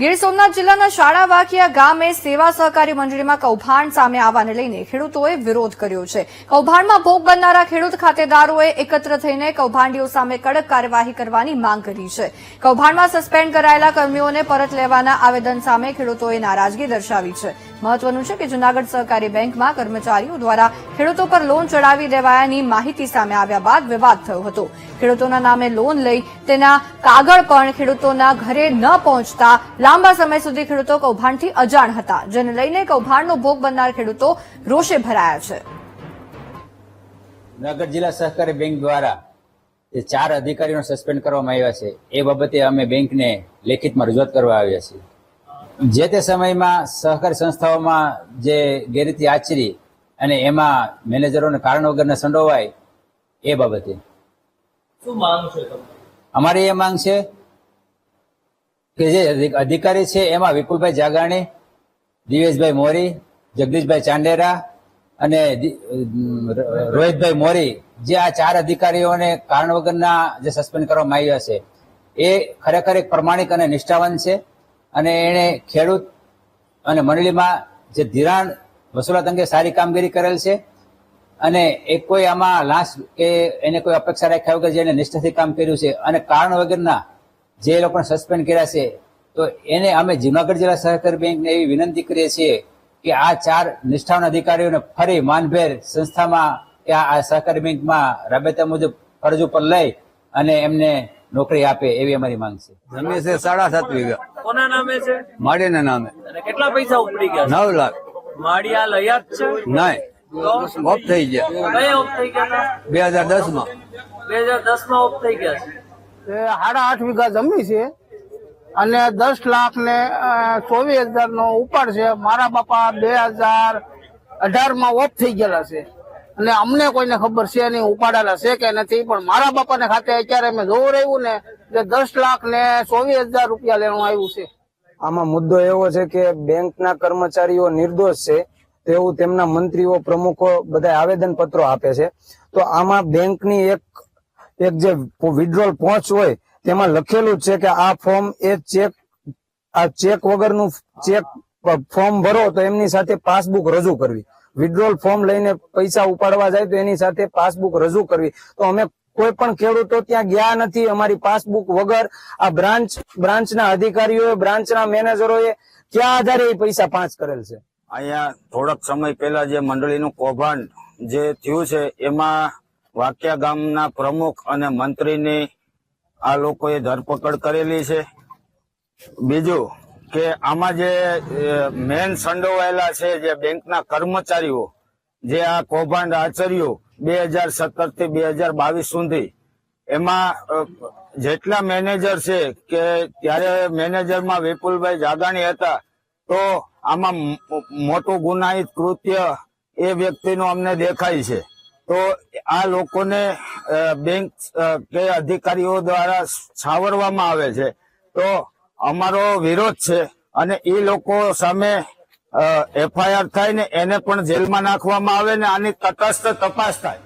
ગીર સોમનાથ જિલ્લાના શાળા વાકિયા ગામે સેવા સહકારી મંડળીમાં કૌભાંડ સામે આવવાને લઈને ખેડૂતોએ વિરોધ કર્યો છે. કૌભાંડમાં ભોગ બનનારા ખેડૂત ખાતેદારોએ એકત્ર થઈને કૌભાંડીઓ સામે કડક કાર્યવાહી કરવાની માંગ કરી છે. કૌભાંડમાં સસ્પેન્ડ કરાયેલા કર્મીઓને પરત લેવાના આવેદન સામે ખેડૂતોએ નારાજગી દર્શાવી છે. મહત્વનું છે કે જૂનાગઢ સહકારી બેંકમાં કર્મચારીઓ દ્વારા ખેડૂતો પર લોન ચડાવી દેવાયાની માહિતી સામે આવ્યા બાદ વિવાદ થયો હતો. ખેડૂતોના નામે લોન લઈ તેના કાગળ પણ ખેડૂતોના ઘરે ન પહોંચતા લાંબા સમય સુધી ખેડૂતો કૌભાંડથી અજાણ હતા, જેને લઈને કૌભાંડનો ભોગ બનનાર ખેડૂતો રોષે ભરાયા છે. જૂનાગઢ જિલ્લા સહકારી બેંક દ્વારા જે ચાર અધિકારીઓને સસ્પેન્ડ કરવામાં આવ્યા છે, એ બાબતે અમે બેંકને લેખિતમાં રજૂઆત કરવા આવ્યા છીએ. જે તે સમયમાં સહકારી સંસ્થાઓમાં જે ગેરરીતિ આચરી અને એમાં મેનેજરોને કારણ વગરને સંડોવાય એ બાબતે. શું માંગ છે અમારી એ માંગ છે કે જે અધિકારી છે એમાં વિપુલભાઈ જાગાણી દિવેશભાઈ મોરી જગદીશભાઈ ચાંડેરા અને રોહિતભાઈ મોરી જે આ ચાર અધિકારીઓને કારણ વગરના જે સસ્પેન્ડ કરવામાં આવ્યા છે એ ખરેખર એક પ્રમાણિક અને નિષ્ઠાવાન છે. અને એણે ખેડૂત અને મંડળીમાં જે ધિરાણ વસૂલાત અંગે સારી કામગીરી કરેલ છે અને એ કોઈ આમાં લાશ કે એને કોઈ અપેક્ષા રાખ્યા વગર જેને નિષ્ઠાથી કામ કર્યું છે અને કારણ વગરના જે લોકોને સસ્પેન્ડ કર્યા છે, તો એને અમે જુનાગઢ જિલ્લા સહકારી બેંકને એવી વિનંતી કરીએ છીએ કે આ ચાર નિષ્ઠાવાન અધિકારીઓને ફરી માનભેર સંસ્થામાં કે આ સહકારી બેંકમાં રાબેતા મુજબ ફરજ ઉપર લઈ અને એમને નોકરી આપે એવી અમારી માંગ છે. જમીન છે સાડા સાત વીઘા. કોના નામે છે? માડીના નામે. અને કેટલા પૈસા ઉપડી ગયા નવ લાખ. છે માળિયા લયાત છે? નહીં ઓફ થઈ ગયા. કયા ઓફ થઈ ગયા બે હજાર દસમાં બે હજાર દસમાં ઓફ થઈ ગયા છે. સાડા આઠ વીઘા જમી છે અને દસ લાખ ને ચોવીસ હજાર નો ઉપાડ છે. મારા બાપા બે હજાર અઢારમાં ઓફ થઈ ગયેલા છે. અને અમને કોઈને ખબર છે નહીં, ઉપાડેલા છે કે નથી, પણ મારા બાપાને ખાતે અત્યારે મેં જોવું રહ્યું ને કે દસ લાખ ને ચોવીસ હજાર રૂપિયા લેવાનું આવ્યું છે. આમાં મુદ્દો એવો છે કે બેંકના કર્મચારીઓ નિર્દોષ છે, તેવું તેમના મંત્રીઓ પ્રમુખો બધા આવેદન પત્રો આપે છે. તો આમાં બેંકની એક એક જે વિડ્રોલ પહોંચ હોય, તેમાં લખેલું છે કે આ ફોર્મ એ ચેક, આ ચેક વગરનું ચેક ફોર્મ ભરો તો એમની સાથે પાસબુક રજૂ કરવી. વિડ્રોલ ફોર્મ લઈને પૈસા ઉપાડવા જાય તો એની સાથે પાસબુક રજૂ કરવી. તો અમે કોઈ પણ ખેડૂતો ત્યાં ગયા નથી. અમારી પાસબુક વગર આ બ્રાન્ચ બ્રાન્ચના અધિકારીઓએ બ્રાન્ચના મેનેજરોએ ક્યાં આધારે એ પૈસા પાંચ કરેલ છે? અહીંયા થોડાક સમય પહેલા જે મંડળીનું કૌભાંડ જે થયું છે, એમાં વાક્યા ગામના પ્રમુખ અને મંત્રીની આ લોકોએ ધરપકડ કરેલી છે. બીજું કે આમાં જે મેન સંડોવાયેલા છે જે બેંકના કર્મચારીઓ, જે આ કૌભાંડ આચર્યું બે હજાર સત્તરથી બે હજાર બાવીસ સુધી, એમાં જેટલા મેનેજર છે કે ત્યારે મેનેજરમાં વિપુલભાઈ જાદાણી હતા, તો આમાં મોટું ગુનાહિત કૃત્ય એ વ્યક્તિનું અમને દેખાય છે. તો આ લોકોને બેંક કે અધિકારીઓ દ્વારા છાવરવામાં આવે છે. તો અમારો વિરોધ છે અને એ લોકો સામે એફઆઈઆર થાય ને એને પણ જેલમાં નાખવામાં આવે ને આની તટસ્થ તપાસ થાય.